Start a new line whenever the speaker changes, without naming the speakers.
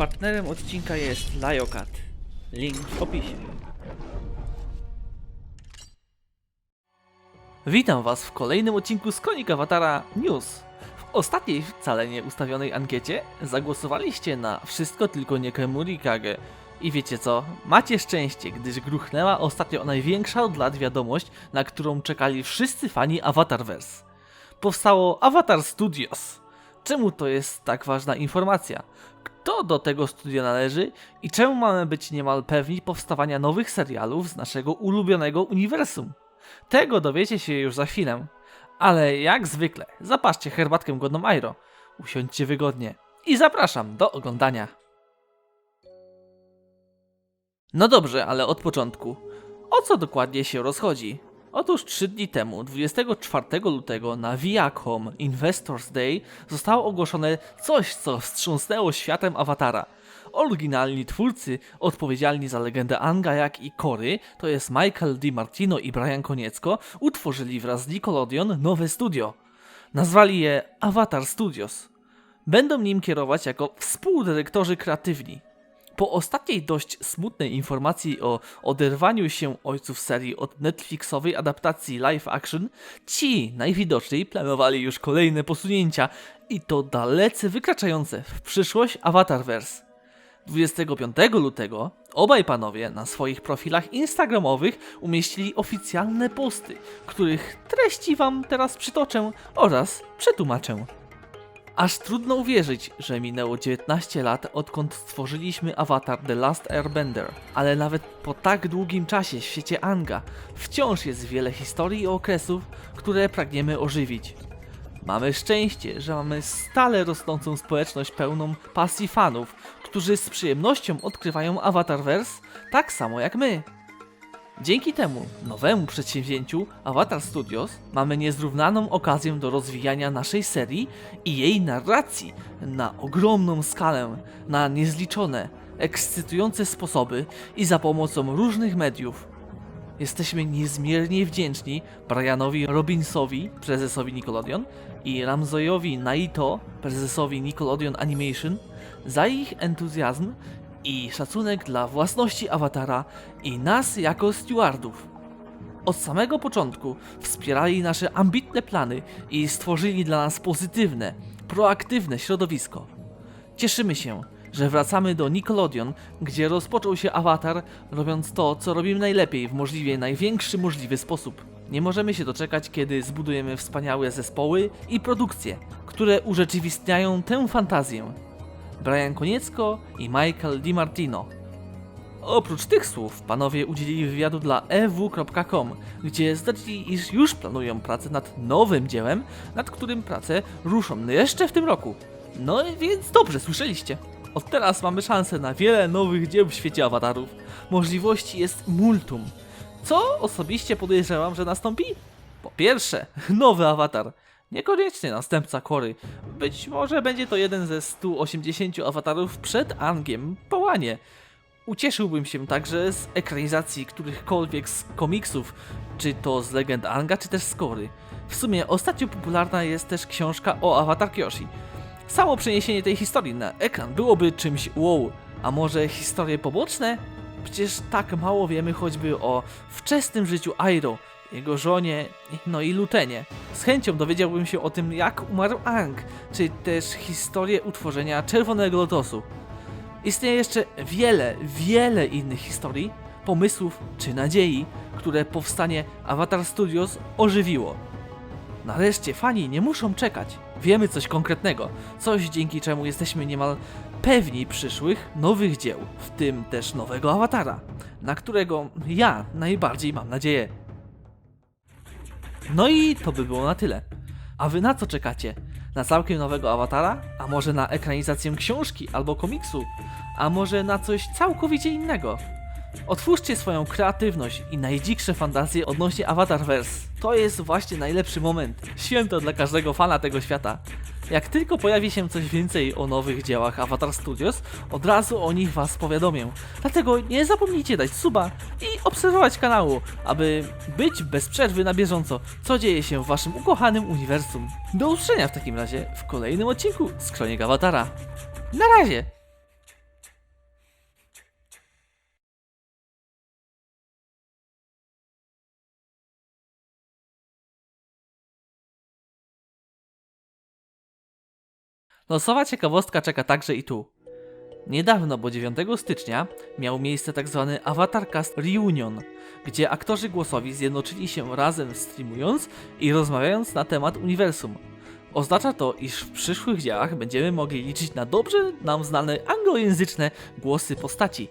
Partnerem odcinka jest Liokat. Link w opisie. Witam Was w kolejnym odcinku z Konik Awatara News. W ostatniej wcale nie ustawionej ankiecie zagłosowaliście na wszystko tylko nie Kage. I wiecie co? Macie szczęście, gdyż gruchnęła ostatnio największa od lat wiadomość, na którą czekali wszyscy fani Avatarverse. Powstało Avatar Studios. Czemu to jest tak ważna informacja? Kto do tego studia należy i czemu mamy być niemal pewni powstawania nowych serialów z naszego ulubionego uniwersum? Tego dowiecie się już za chwilę. Ale jak zwykle, zapaszcie herbatkę godną Airo, usiądźcie wygodnie i zapraszam do oglądania. No dobrze, ale od początku. O co dokładnie się rozchodzi? Otóż 3 dni temu, 24 lutego na Viacom Investors Day zostało ogłoszone coś, co wstrząsnęło światem Awatara. Oryginalni twórcy, odpowiedzialni za legendę Anga jak i Kory, to jest Michael DiMartino i Brian Koniecko, utworzyli wraz z Nickelodeon nowe studio. Nazwali je Avatar Studios. Będą nim kierować jako współdyrektorzy kreatywni. Po ostatniej dość smutnej informacji o oderwaniu się ojców serii od Netflixowej adaptacji live action, ci najwidoczniej planowali już kolejne posunięcia i to dalece wykraczające w przyszłość Avatarverse. 25 lutego obaj panowie na swoich profilach instagramowych umieścili oficjalne posty, których treści wam teraz przytoczę oraz przetłumaczę. Aż trudno uwierzyć, że minęło 19 lat odkąd stworzyliśmy Avatar The Last Airbender, ale nawet po tak długim czasie w świecie Anga wciąż jest wiele historii i okresów, które pragniemy ożywić. Mamy szczęście, że mamy stale rosnącą społeczność pełną pasji fanów, którzy z przyjemnością odkrywają Avatarverse tak samo jak my. Dzięki temu nowemu przedsięwzięciu Avatar Studios mamy niezrównaną okazję do rozwijania naszej serii i jej narracji na ogromną skalę, na niezliczone, ekscytujące sposoby i za pomocą różnych mediów. Jesteśmy niezmiernie wdzięczni Brianowi Robinsowi, prezesowi Nickelodeon, i Ramzoyowi Naito, prezesowi Nickelodeon Animation, za ich entuzjazm i szacunek dla własności awatara i nas jako stewardów. Od samego początku wspierali nasze ambitne plany i stworzyli dla nas pozytywne, proaktywne środowisko. Cieszymy się, że wracamy do Nickelodeon, gdzie rozpoczął się awatar, robiąc to, co robimy najlepiej w możliwie największy możliwy sposób. Nie możemy się doczekać, kiedy zbudujemy wspaniałe zespoły i produkcje, które urzeczywistniają tę fantazję. Brian Koniecko i Michael DiMartino. Oprócz tych słów, panowie udzielili wywiadu dla ew.com, gdzie zdradzili, iż już planują pracę nad nowym dziełem, nad którym pracę ruszą jeszcze w tym roku. No więc dobrze, słyszeliście. Od teraz mamy szansę na wiele nowych dzieł w świecie awatarów. Możliwości jest multum. Co osobiście podejrzewam, że nastąpi? Po pierwsze, nowy awatar. Niekoniecznie następca Kory. Być może będzie to jeden ze 180 awatarów przed Angiem, Połanie. Ucieszyłbym się także z ekranizacji którychkolwiek z komiksów, czy to z legend Anga, czy też z Kory. W sumie ostatnio popularna jest też książka o Avatar Kyoshi. Samo przeniesienie tej historii na ekran byłoby czymś wow, a może historie poboczne? Przecież tak mało wiemy choćby o wczesnym życiu Airo, jego żonie, no i Lutenie. Z chęcią dowiedziałbym się o tym, jak umarł Ang, czy też historię utworzenia Czerwonego Lotosu. Istnieje jeszcze wiele, wiele innych historii, pomysłów czy nadziei, które powstanie Avatar Studios ożywiło. Nareszcie fani nie muszą czekać. Wiemy coś konkretnego, coś dzięki czemu jesteśmy niemal pewni przyszłych nowych dzieł, w tym też nowego awatara, na którego ja najbardziej mam nadzieję. No i to by było na tyle. A wy na co czekacie? Na całkiem nowego awatara? A może na ekranizację książki albo komiksu? A może na coś całkowicie innego? Otwórzcie swoją kreatywność i najdziksze fantazje odnośnie Avatarverse. To jest właśnie najlepszy moment. Święto dla każdego fana tego świata. Jak tylko pojawi się coś więcej o nowych dziełach Avatar Studios, od razu o nich was powiadomię. Dlatego nie zapomnijcie dać suba i obserwować kanału, aby być bez przerwy na bieżąco, co dzieje się w waszym ukochanym uniwersum. Do usłyszenia w takim razie w kolejnym odcinku z Kronik Avatara. Na razie! Losowa ciekawostka czeka także i tu. Niedawno, bo 9 stycznia, miał miejsce tzw. Avatarcast Reunion, gdzie aktorzy głosowi zjednoczyli się razem streamując i rozmawiając na temat uniwersum. Oznacza to, iż w przyszłych dziełach będziemy mogli liczyć na dobrze nam znane anglojęzyczne głosy postaci.